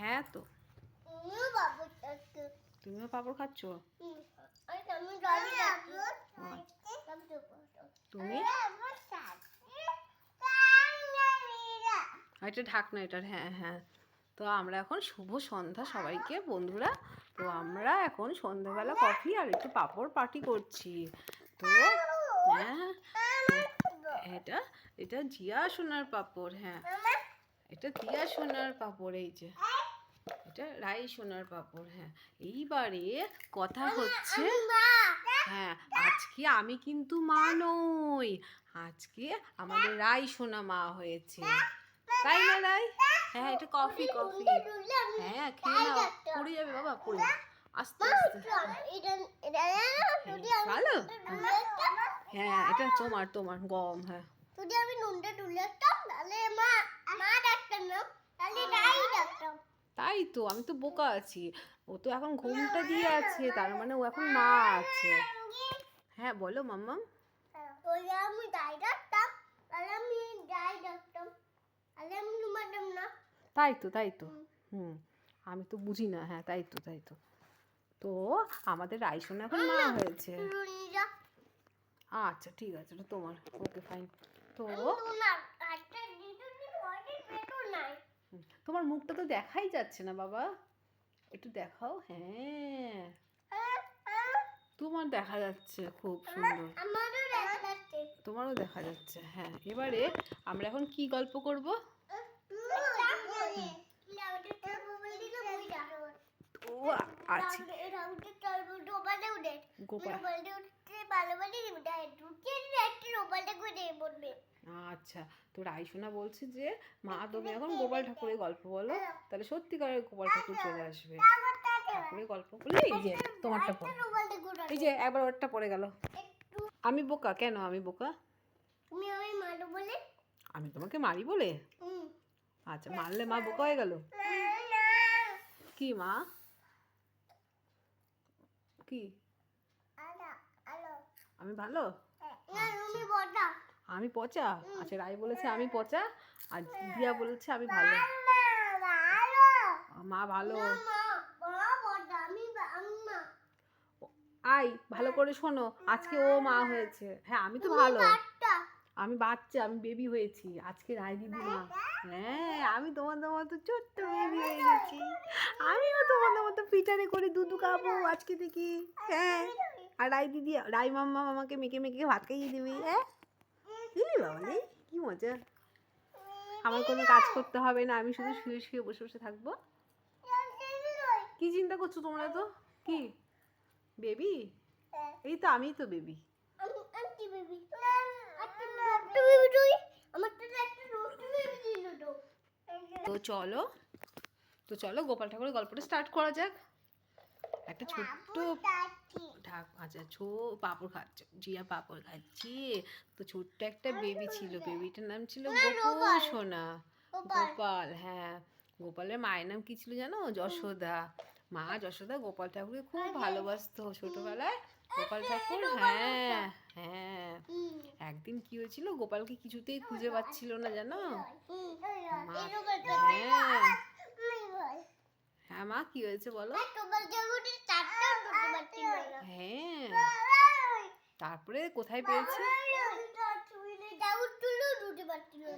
হ্যাঁ তো। তুমিও পাপড় খাচ্ছ। তুমি? এটা ঢাকনা এটার হ্যাঁ হ্যাঁ। তো আমরা এখন শুভ সন্ধ্যা সবাইকে বন্ধুরা। তো আমরা এখন সন্ধ্যাবেলা কফি আর একটু পাঁপড় পার্টি করছি। তো হ্যাঁ। এটা এটা জিয়া সোনার পাঁপড় হ্যাঁ। এটা জিয়া সোনার পাঁপড় এই যে। এটা রাই সোনার পাঁপড় হ্যাঁ এইবারে কথা হচ্ছে হ্যাঁ আজকে আমি কিন্তু মা নই আজকে আমাদের রাই সোনা মা হয়েছে তাই না রাই হ্যাঁ এটা কফি কফি হ্যাঁ খেয়ে নাও পড়ে যাবে বাবা পড়ে আস্তে আস্তে ভালো হ্যাঁ এটা তোমার তোমার গম হ্যাঁ যদি আমি নুনটা তুলে তাহলে মা মা ডাকতাম তাই তো আমি তো বোকা আছি। ও তো এখন ঘুমটা দিয়ে আছে তার মানে ও এখন মা আছে। হ্যাঁ বলো আমি আমি আমি না। তাই তো তাই তো। হুম। আমি তো বুঝি না হ্যাঁ তাই তো তাই তো। তো আমাদের রাইসোনা এখন মা হয়েছে। আচ্ছা ঠিক আছে তোমার। ওকে ফাইন তো নুনা একটা দিতে দিতে পরে পেটো নাই হুম, তোমার মুখটা তো দেখাই যাচ্ছে না বাবা একটু দেখাও হ্যাঁ তোমার দেখা যাচ্ছে খুব সুন্দর তোমারও দেখা যাচ্ছে হ্যাঁ এবারে আমরা এখন কি গল্প করব ও গোপাল আচ্ছা তো রাইসোনা বলছে যে মা তুমি এখন গোপাল ঠাকুরের গল্প বলো তাহলে সত্যিকারের গোপাল ঠাকুর চলে আসবে। ঠাকুরের গল্প বললে এই যে তোমারটা পড়ো। এই যে একবার ওরটা পড়ে গেল। আমি বোকা? কেন আমি বোকা? তুমি আমি মারো বলে? আমি তোমাকে মারি বলে। আচ্ছা মারলে মা বোকা হয়ে গেল? কি মা? কি। আমি ভালো? বড়টা। আমি পচা? আচ্ছা রাই বলেছে আমি পচা আর দিয়া বলেছে আমি ভালো। ভালো। মা ভালো। আই ভালো করে শোনো আজকে ও মা হয়েছে। হ্যাঁ আমি তো ভালো। আমি বাচ্চা আমি বেবি হয়েছি। আজকে রায় দিদি মা। হ্যাঁ আমি তোমাদের মতো ছোট্ট বেবি হয়ে গেছি। আমিও তোমাদের মতো পিটারে করে দুধু খাব আজকে দেখি। হ্যাঁ। আর রাই দিদি, রাই মাম্মা আমাকে মেখে মেখে ভাত খাইয়ে দিবি হ্যাঁ দিলি বাবা কি মজা? আমার কোনো কাজ করতে হবে না, আমি শুধু শুয়ে শুয়ে বসে বসে থাকব। কি চিন্তা করছ তোমরা তো? কি? বেবি? এই তো বেবি আমি- তো তো। তো চলো তো চলো গোপাল ঠাকুরের গল্পটা স্টার্ট করা যাক। একটা ছোট্ট ঠাক আচ্ছা ছো পাপড় খাচ্ছে জিয়া পাপড় খাচ্ছে। তো ছোট্ট একটা বেবি ছিল বেবিটার নাম ছিল গোপাল সোনা। গোপাল। হ্যাঁ। গোপালের মায়ের নাম কি ছিল জানো? যশোদা। মা যশোদা গোপাল ঠাকুরকে খুব ভালোবাসতো ছোটবেলায়। গোপাল ঠাকুর হ্যাঁ হ্যাঁ। একদিন কি হয়েছিল গোপালকে কিছুতেই খুঁজে পাচ্ছিল না জানো? হ্যাঁ। হ্যাঁ মা কি হয়েছে বলো। হ্যাঁ। তারপরে কোথায় পেয়েছে?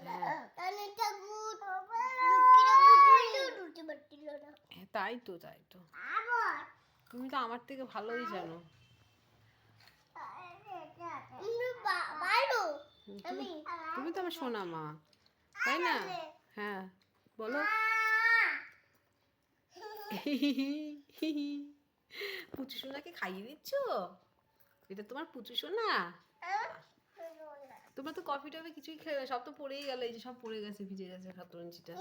হ্যাঁ। হ্যাঁ তাই তো তাই তো। তুমি তো আমার থেকে ভালোই জানো। তুমি তো আমার সোনা মা। তাই না? হ্যাঁ বলো। পুচু সোনাকে খাইয়ে দিচ্ছ? এটা তোমার পুচু সোনা? তোমরা তো কফি টফি কিছুই না, সব তো পড়েই গেল এই যে সব পড়ে গেছে ভিজে গেছে খাতরঞ্চিটা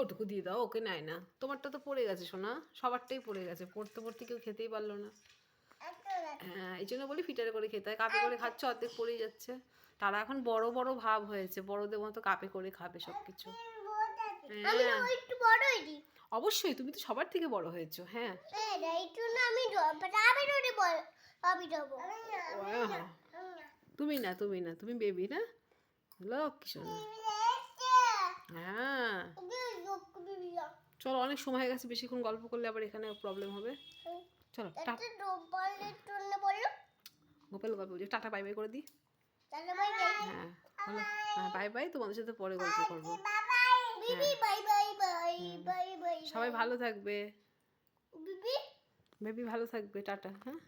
ওটুকু দিয়ে দাও ওকে নেয় না। তোমারটা তো পড়ে গেছে সোনা সবারটাই পড়ে গেছে পড়তে পড়তে কেউ খেতেই পারল না। হ্যাঁ এই জন্য বলি ফিটারে করে খেতে হয় কাপে করে খাচ্ছে অর্ধেক পড়েই যাচ্ছে। তারা এখন বড় বড় ভাব হয়েছে বড়দের মতো কাপে করে খাবে সব কিছু হ্যাঁ অবশ্যই তুমি তো সবার থেকে বড় হয়েছো হ্যাঁ। হ্যাঁ একটু না আমি আমি রোডে বল আমি যাব ওয়াও। তুমি না তুমি না তুমি বেবি না? লক্ষ্মী সোনা। হ্যাঁ। চলো অনেক সময় হয়ে গেছে বেশিক্ষণ গল্প করলে আবার এখানে প্রবলেম হবে। চলো গোপাল গল্প বলছি টাটা বাই বাই করে দিই। তাহলে বাই হ্যাঁ হ্যাঁ বাই বাই তোমাদের সাথে পরে গল্প করব। বিবি সবাই ভালো থাকবে। বিবি ভালো থাকবে টাটা হ্যাঁ?